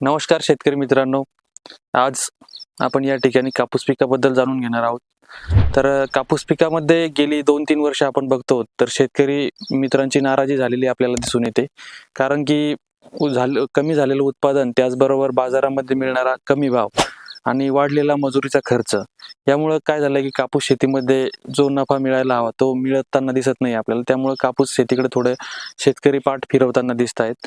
नमस्कार शेतकरी मित्रांनो. आज आपण या ठिकाणी कापूस पिकाबद्दल जाणून घेणार आहोत. तर कापूस पिकामध्ये गेली दोन तीन वर्ष आपण बघतो तर शेतकरी मित्रांची नाराजी झालेली आपल्याला दिसून येते. कारण की झालं कमी झालेलं उत्पादन त्याचबरोबर बाजारामध्ये मिळणारा कमी भाव आणि वाढलेला मजुरीचा खर्च. यामुळं काय झालं की कापूस शेतीमध्ये जो नफा मिळायला हवा तो मिळताना दिसत नाही आपल्याला. त्यामुळं कापूस शेतीकडे थोडे शेतकरी पाठ फिरवताना दिसत आहेत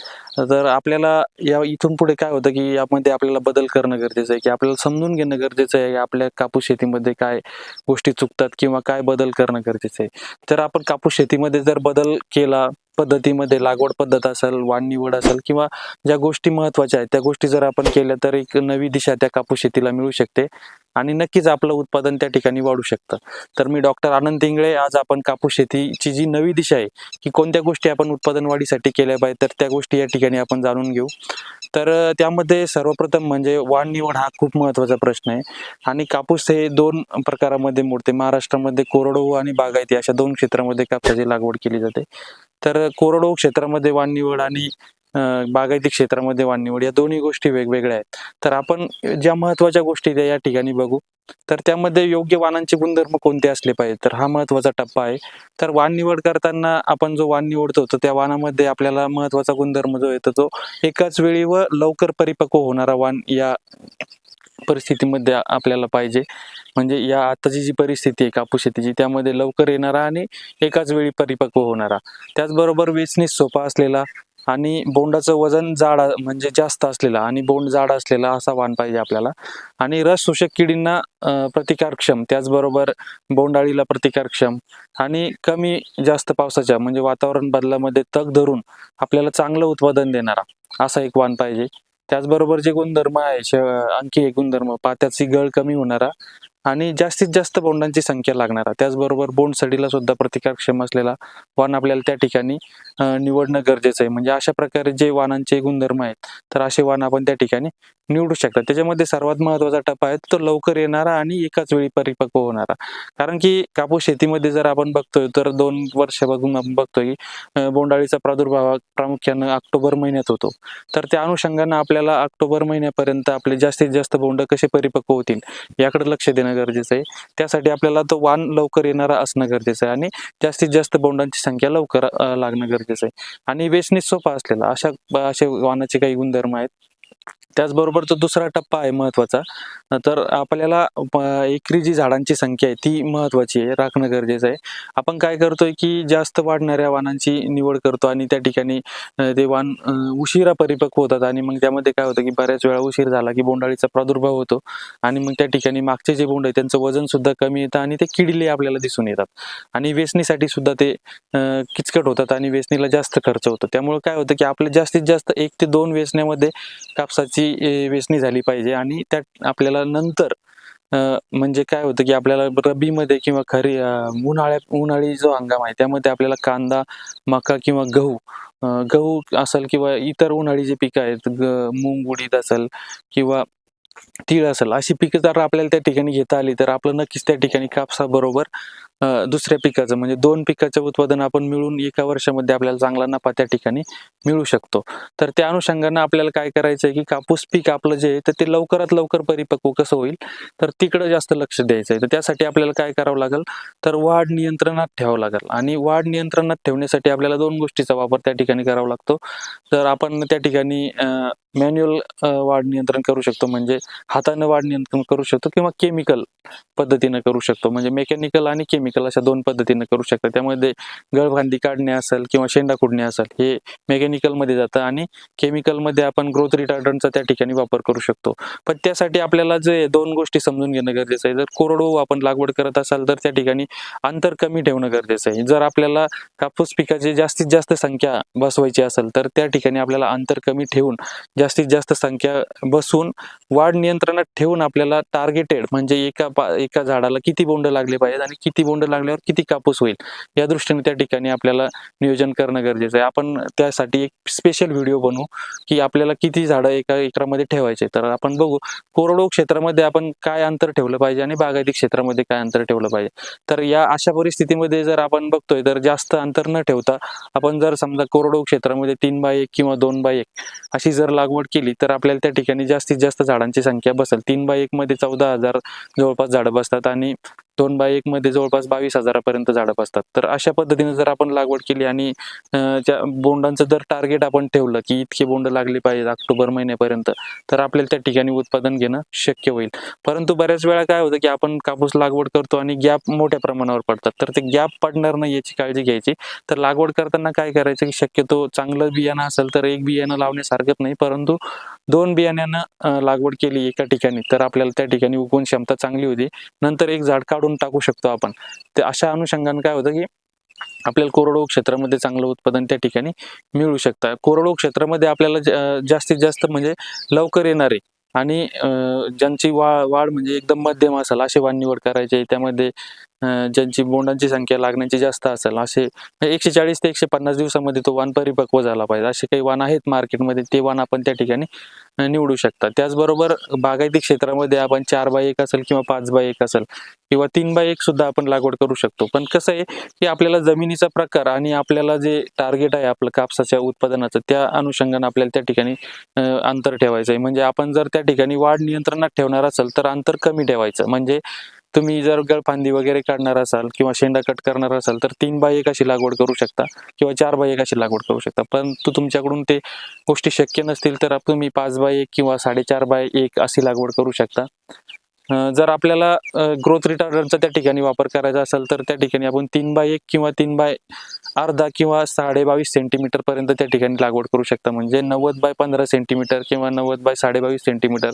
तर आपल्याला या इथून पुढे काय होतं की यामध्ये आपल्याला बदल करणं गरजेचं आहे की आपल्याला समजून घेणं गरजेचं आहे की आपल्या कापूस शेतीमध्ये काय गोष्टी चुकतात किंवा काय बदल करणं गरजेचं आहे. तर आपण कापूस शेतीमध्ये जर बदल केला पद्धतीमध्ये लागवड पद्धत असेल वाण निवड असेल किंवा ज्या गोष्टी महत्त्वाच्या आहेत त्या गोष्टी जर आपण केल्या तर एक नवी दिशा त्या कापूस शेतीला मिळू शकते आणि नक्कीच आपलं उत्पादन त्या ठिकाणी वाढू शकतं. तर मी डॉक्टर आनंद इंगळे आज आपण कापूस शेतीची जी नवी दिशा आहे की कोणत्या गोष्टी आपण उत्पादन वाढीसाठी केल्या पाहिजे तर त्या गोष्टी या ठिकाणी आपण जाणून घेऊ. तर त्यामध्ये सर्वप्रथम म्हणजे वाण निवड हा खूप महत्त्वाचा प्रश्न आहे आणि कापूस हे दोन प्रकारामध्ये मोडते. महाराष्ट्रामध्ये कोरडवाहू आणि बागायती अशा दोन क्षेत्रामध्ये कापसाची लागवड केली जाते. तर कोरडवाहू क्षेत्रामध्ये वाण निवड आणि बागायती क्षेत्रामध्ये वाण निवड या दोन्ही गोष्टी वेगवेगळ्या आहेत. तर आपण ज्या महत्त्वाच्या गोष्टी त्या या ठिकाणी बघू. तर त्यामध्ये योग्य वाणांचे गुणधर्म कोणते असले पाहिजे तर हा महत्त्वाचा टप्पा आहे. तर वाण निवड करताना आपण जो वाण निवडतो तर त्या वाणामध्ये आपल्याला महत्त्वाचा गुणधर्म जो येतो तो एकाच वेळी व लवकर परिपक्व होणारा वाण या परिस्थितीमध्ये आपल्याला पाहिजे. म्हणजे या आताची जी परिस्थिती आहे कापूस शेतीची त्यामध्ये लवकर येणारा आणि एकाच वेळी परिपक्व होणारा. त्याचबरोबर वेचणीस सोपा असलेला आणि बोंडाचं वजन जाड म्हणजे जास्त असलेला आणि बोंड जाड असलेला असा वाण पाहिजे आपल्याला. आणि रस शोषक किडींना प्रतिकारक्षम त्याचबरोबर बोंडाळीला प्रतिकारक्षम आणि कमी जास्त पावसाच्या म्हणजे वातावरण बदलामध्ये तग धरून आपल्याला चांगलं उत्पादन देणारा असा एक वाण पाहिजे. त्याचबरोबर जे गुणधर्म आहे श- आणखी एक गुणधर्म पात्याची गळ कमी होणारा आणि जास्तीत जास्त बोंडांची संख्या लागणारा त्याचबरोबर बोंड सडीला सुद्धा प्रतिकारक्षम असलेला वाण आपल्याला त्या ठिकाणी निवडणं गरजेचं आहे. म्हणजे अशा प्रकारे जे वाणांचे गुणधर्म आहेत तर असे वाण आपण त्या ठिकाणी निवडू शकतात त्याच्यामध्ये सर्वात महत्त्वाचा टप्पा आहे तो लवकर येणारा आणि एकाच वेळी परिपक्व होणारा. कारण की कापूस शेतीमध्ये जर आपण बघतोय तर दोन वर्ष बघून आपण बघतोय की बोंडाळीचा प्रादुर्भाव हा प्रामुख्यानं ऑक्टोबर महिन्यात होतो. तर त्या अनुषंगानं आपल्याला ऑक्टोबर महिन्यापर्यंत आपले जास्तीत जास्त बोंड कसे परिपक्व होतील याकडे लक्ष देणं गरजेचं आहे. त्यासाठी आपल्याला तो वाण लवकर येणारा असणं गरजेचं आहे आणि जास्तीत जास्त बोंडांची संख्या लवकर लागणं गरजेचं आहे. आणि वेचणीत सोपा असलेला अशा असे वाणाचे काही गुणधर्म आहेत. त्याचबरोबर तो दुसरा टप्पा आहे महत्त्वाचा तर आपल्याला एकरी जी झाडांची संख्या आहे ती महत्त्वाची आहे राखणं गरजेचं आहे. आपण काय करतोय की जास्त वाढणाऱ्या वाणांची निवड करतो आणि त्या ठिकाणी ते वाण उशिरा परिपक्व होतात आणि मग त्यामध्ये काय होतं की बऱ्याच वेळा उशीर झाला की बोंडाळीचा प्रादुर्भाव होतो आणि मग त्या ठिकाणी मागचे जे बोंड आहे त्यांचं वजन सुद्धा कमी येतं आणि ते किडले आपल्याला दिसून येतात. आणि वेचणीसाठी सुद्धा ते किचकट होतात आणि वेचणीला जास्त खर्च होतो. त्यामुळे काय होतं की आपलं जास्तीत जास्त एक ते दोन वेचण्यामध्ये कापसाची अ, वेचणी झाली पाहिजे आणि त्या आपल्याला नंतर म्हणजे काय होतं की आपल्याला रब्बीमध्ये किंवा खरी उन्हाळ्या उन्हाळ्यात उन्हाळी जो हंगाम आहे त्यामध्ये आपल्याला कांदा मका किंवा गहू गहू असेल किंवा इतर उन्हाळी जे पिकं आहेत ग मूग उडीद असेल किंवा तीळ असेल अशी पिकं जर आपल्याला त्या ठिकाणी घेता आली तर आपलं नक्कीच त्या ठिकाणी कापसाबरोबर दुसऱ्या पिकाचं म्हणजे दोन पिकाचं उत्पादन आपण मिळून एका वर्षामध्ये आपल्याला चांगला नफा त्या ठिकाणी मिळू शकतो. तर त्या अनुषंगानं आपल्याला काय करायचं आहे की कापूस पीक आपलं जे आहे तर ते लवकरात लवकर परिपक्व कसं होईल? तर तिकडं जास्त लक्ष द्यायचं आहे तर त्यासाठी आपल्याला काय करावं लागेल? तर वाढ नियंत्रणात ठेवावं लागेल. आणि वाढ नियंत्रणात ठेवण्यासाठी आपल्याला दोन गोष्टीचा वापर त्या ठिकाणी करावा लागतो. तर आपण त्या ठिकाणी मॅन्युअल वाढ नियंत्रण करू शकतो. म्हणजे हातानं वाढ नियंत्रण करू शकतो किंवा केमिकल पद्धतीनं करू शकतो. म्हणजे मेकॅनिकल आणि केमिकल अशा दोन पद्धतीनं करू शकतो. त्यामध्ये गळफांदी काढणे असेल किंवा शेंडा कुडणे असेल हे मेकॅनिकलमध्ये जातं आणि केमिकलमध्ये आपण ग्रोथ रिटार्डनचा त्या ठिकाणी वापर करू शकतो. पण त्यासाठी आपल्याला जे दोन गोष्टी समजून घेणं गरजेचं आहे. जर कोरडवाहू आपण लागवड करत असाल तर त्या ठिकाणी अंतर कमी ठेवणं गरजेचं आहे. जर आपल्याला कापूस पिकाची जास्तीत जास्त संख्या बसवायची असेल तर त्या ठिकाणी आपल्याला अंतर कमी ठेवून जास्तीत जास्त संख्या बसून वाढ नियंत्रणात ठेवून आपल्याला टार्गेटेड म्हणजे एका पा एका झाडाला किती बोंड लागले पाहिजेत आणि किती बोंड लागल्यावर किती कापूस होईल या दृष्टीने त्या ठिकाणी आपल्याला नियोजन करणं गरजेचं आहे. आपण त्यासाठी एक स्पेशल व्हिडिओ बनवू की आपल्याला किती झाडं एका एकरामध्ये ठेवायचे तर आपण बघू कोरडो क्षेत्रामध्ये आपण काय अंतर ठेवलं पाहिजे आणि बागायती क्षेत्रामध्ये काय अंतर ठेवलं पाहिजे. तर या अशा परिस्थितीमध्ये जर आपण बघतोय तर जास्त अंतर न ठेवता आपण जर समजा कोरडो क्षेत्रामध्ये तीन बाय एक किंवा दोन बाय एक अशी जर लागवड केली तर आपल्याला त्या ठिकाणी जास्तीत जास्त झाडांची संख्या बसेल. तीन बाय एक मध्ये चौदा हजार जवळपास झाडं बसतात आणि दोन बाय एक मध्ये जवळपास बावीस हजारापर्यंत झाडं बसतात. तर अशा पद्धतीने जर आपण लागवड केली आणि त्या बोंडांचं जर टार्गेट आपण ठेवलं की इतके बोंड लागले पाहिजे ऑक्टोबर महिन्यापर्यंत तर आपल्याला त्या ठिकाणी उत्पादन घेणं शक्य होईल. परंतु बऱ्याच वेळा काय होतं की आपण कापूस लागवड करतो आणि गॅप मोठ्या प्रमाणावर पडतात. तर ते गॅप पडणार नाही याची काळजी घ्यायची. तर लागवड करताना काय करायचं की शक्यतो चांगलं बियाणं असेल तर एक बियाणं लावण्यास हरकत नाही परंतु दोन बियाण्यानं लागवड केली एका ठिकाणी तर आपल्याला त्या ठिकाणी उगवण क्षमता चांगली होती. नंतर एक झाड काढून टाकू शकतो आपण. तर अशा अनुषंगाने काय होतं की आपल्याला कोरडवाहू क्षेत्रामध्ये चांगलं उत्पादन त्या ठिकाणी मिळू शकतं. कोरडवाहू क्षेत्रामध्ये आपल्याला जास्तीत जास्त म्हणजे लवकर येणारे आणि ज्यांची वा वाढ म्हणजे एकदम मध्यम असेल असे वाण निवड करायचे त्यामध्ये ज्यांची बोंडांची संख्या लागण्याची जास्त असेल असे एकशे चाळीस ते एकशे पन्नास दिवसामध्ये तो वाण परिपक्व झाला पाहिजे. असे काही वाण आहेत मार्केटमध्ये ते वाण आपण त्या ठिकाणी निवडू शकता त्याचबरोबर बागायती क्षेत्रामध्ये आपण चार बाय एक असेल किंवा पाच बाय एक असेल किंवा तीन बाय एक सुद्धा आपण लागवड करू शकतो. पण कसं आहे की आपल्याला जमिनीचा प्रकार आणि आपल्याला जे टार्गेट आहे आपलं कापसाच्या उत्पादनाचं त्या अनुषंगाने आपल्याला त्या ठिकाणी अंतर ठेवायचं आहे. म्हणजे आपण जर त्या ठिकाणी वाढ नियंत्रणात ठेवणार असेल तर अंतर कमी ठेवायचं. म्हणजे तुम्ही जर गळफांदी वगैरे काढणार असाल किंवा शेंडा कट करणार असाल तर तीन बाय एक अशी लागवड करू शकता किंवा चार बाय एक अशी लागवड करू शकता. परंतु तुमच्याकडून ते गोष्टी शक्य नसतील तर तुम्ही पाच बाय एक किंवा साडेचार बाय एक अशी लागवड करू शकता. जर आपल्याला ग्रोथ रिटार्डरचा त्या ठिकाणी वापर करायचा असेल तर त्या ठिकाणी आपण तीन बाय एक किंवा तीन बाय अर्धा किंवा साडे बावीस सेंटीमीटर पर्यंत त्या ठिकाणी लागवड करू शकता. म्हणजे नव्वद बाय पंधरा सेंटीमीटर किंवा नव्वद बाय साडेबावीस सेंटीमीटर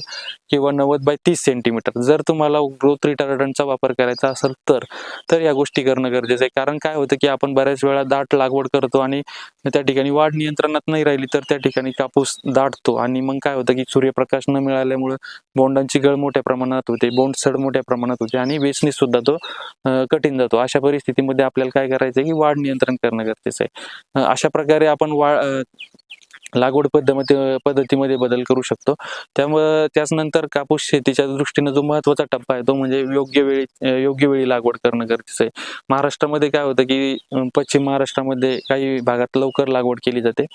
किंवा नव्वद बाय तीस सेंटीमीटर जर तुम्हाला ग्रोथ रिटार्डंटचा वापर करायचा असेल तर तर या गोष्टी करणं गरजेचं आहे. कारण काय होतं की आपण बऱ्याच वेळा दाट लागवड करतो आणि त्या ठिकाणी वाढ नियंत्रणात नाही राहिली तर त्या ठिकाणी कापूस दाटतो. आणि मग काय होतं की सूर्यप्रकाश न मिळाल्यामुळं बोंडांची गळ मोठ्या प्रमाणात होते बोंड सड मोठ्या प्रमाणात होते आणि वेचणी सुद्धा तो कठीण जातो. अशा परिस्थितीमध्ये आपल्याला काय करायचं आहे की वाढ नियंत्रण करणं गरजेचं आहे. अशा प्रकारे आपण वा लागवड पद्धती पद्धतीमध्ये बदल करू शकतो. त्यामुळं त्याचनंतर कापूस शेतीच्या दृष्टीनं जो महत्त्वाचा टप्पा आहे तो म्हणजे योग्य वेळी योग्य वेळी लागवड करणं गरजेचं आहे. महाराष्ट्रामध्ये काय होतं की पश्चिम महाराष्ट्रामध्ये काही भागात लवकर लागवड केली जाते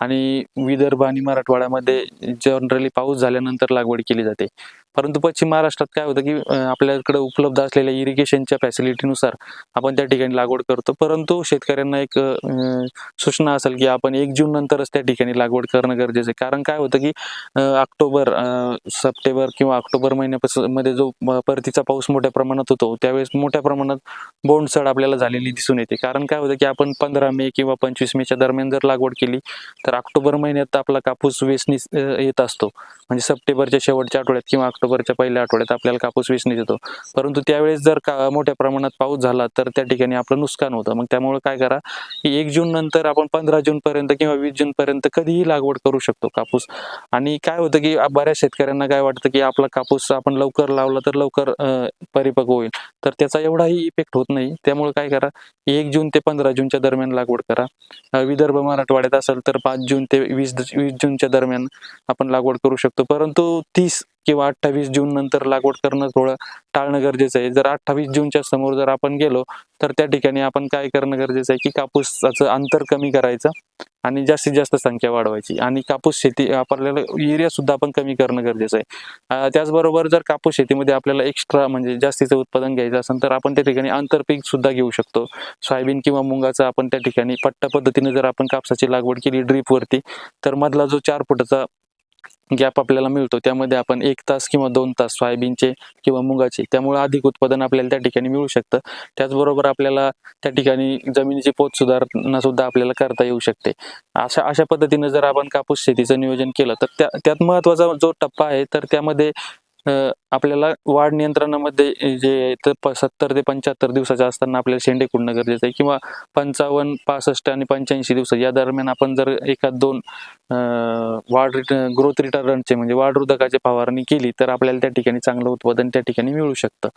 आणि विदर्भ आणि मराठवाड्यामध्ये जनरली पाऊस झाल्यानंतर लागवड केली जाते. परंतु पश्चिम महाराष्ट्रात काय होतं की आपल्याकडे उपलब्ध असलेल्या इरिगेशनच्या फॅसिलिटीनुसार आपण त्या ठिकाणी लागवड करतो. परंतु शेतकऱ्यांना एक सूचना असेल की आपण एक जून नंतरच त्या ठिकाणी लागवड करणं गरजेचं आहे. कारण काय होतं की ऑक्टोबर सप्टेंबर किंवा ऑक्टोबर महिन्यापासून मध्ये जो परतीचा पाऊस मोठ्या प्रमाणात होतो त्यावेळेस मोठ्या प्रमाणात बोंडसड आपल्याला झालेली दिसून येते. कारण काय होतं की आपण पंधरा मे किंवा पंचवीस मेच्या दरम्यान जर लागवड केली तर ऑक्टोबर महिन्यात आपला कापूस वेचणी येत असतो. म्हणजे सप्टेंबरच्या शेवटच्या आठवड्यात किंवा ऑक्टोबरच्या पहिल्या आठवड्यात आपल्याला कापूस वेचणीत येतो परंतु त्यावेळेस जर का मोठ्या प्रमाणात पाऊस झाला तर त्या ठिकाणी आपलं नुकसान होतं. मग त्यामुळे काय करा की एक जून नंतर आपण पंधरा जून पर्यंत किंवा वीस जून पर्यंत कधीही लागवड करू शकतो कापूस. आणि काय होतं की बऱ्याच शेतकऱ्यांना काय वाटतं की आपला कापूस आपण लवकर लावला तर लवकर परिपक्व होईल. तर त्याचा एवढाही इफेक्ट होत नाही. त्यामुळे काय करा एक जून ते पंधरा जूनच्या दरम्यान लागवड करा. विदर्भ मराठवाड्यात असेल तर पाच जून ते वीस वीस जूनच्या दरम्यान आपण लागवड करू शकतो. परंतु तीस किंवा अठ्ठावीस जून नंतर लागवड करणं थोडं टाळणं गरजेचं आहे. जर अठ्ठावीस जूनच्या समोर जर आपण गेलो तर त्या ठिकाणी आपण काय करणं गरजेचं आहे की कापूसाचं अंतर कमी करायचं आणि जास्तीत जास्त संख्या वाढवायची आणि कापूस शेती आपल्याला एरिया सुद्धा आपण कमी करणं गरजेचं आहे. त्याचबरोबर जर कापूस शेतीमध्ये आपल्याला एक्स्ट्रा म्हणजे जास्तीचं उत्पादन घ्यायचं असेल तर आपण त्या ठिकाणी आंतरपीक सुद्धा घेऊ शकतो. सोयाबीन किंवा मुंगाचं आपण त्या ठिकाणी पट्टा पद्धतीने जर आपण कापसाची लागवड केली ड्रीपवरती तर मधला जो चार फुटाचा गॅप आपल्याला मिळतो. त्यामध्ये आपण एक तास किंवा दोन तास सोयाबीनचे किंवा मुगाचे त्यामुळे अधिक उत्पादन आपल्याला त्या ठिकाणी मिळू शकतं. त्याचबरोबर आपल्याला त्या ठिकाणी जमिनीची पोत सुधारणा सुद्धा आपल्याला करता येऊ शकते. अशा अशा पद्धतीने जर आपण कापूस शेतीचं नियोजन केलं तर त्या त्यात महत्त्वाचा जो टप्पा आहे तर त्यामध्ये आपल्याला वाढ नियंत्रणामध्ये जे सत्तर ते पंच्याहत्तर दिवसाचे असताना आपल्याला शेंडे कुडणं गरजेचं आहे किंवा पंचावन्न पासष्ट आणि पंच्याऐंशी दिवस या दरम्यान आपण जर एखाद दोन वाढ रिट ग्रोथ रिटर्नचे म्हणजे वाढ रोधकाची फवारणी केली तर आपल्याला त्या ठिकाणी चांगलं उत्पादन त्या ठिकाणी मिळू शकतं.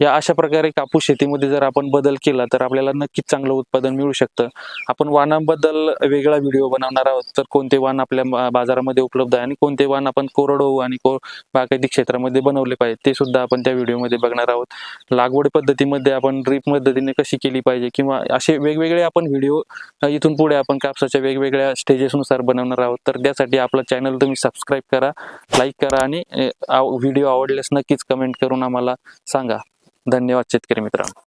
या अशा प्रकारे कापूस शेतीमध्ये जर आपण बदल केला तर आपल्याला नक्कीच चांगलं उत्पादन मिळू शकतं. आपण वाणांबद्दल वेगळा व्हिडिओ बनवणार आहोत तर कोणते वाण आपल्या बाजारामध्ये उपलब्ध आहे आणि कोणते वाण आपण कोरडवाहू आणि को बागायती क्षेत्रामध्ये बनवले आहे ते सुद्धा आपण त्या व्हिडिओमध्ये बघणार आहोत. लागवड पद्धतीमध्ये आपण ड्रीप पद्धतीने कशी केली पाहिजे किंवा असे वेगवेगळे आपण व्हिडिओ इथून पुढे आपण कापसाच्या वेगवेगळ्या स्टेजेसनुसार बनवणार आहोत. तर त्यासाठी आपला चॅनल तुम्ही सबस्क्राईब करा लाईक करा आणि व्हिडिओ आवडल्यास नक्कीच कमेंट करून आम्हाला सांगा. धन्यवाद शेतकरी मित्रांनो.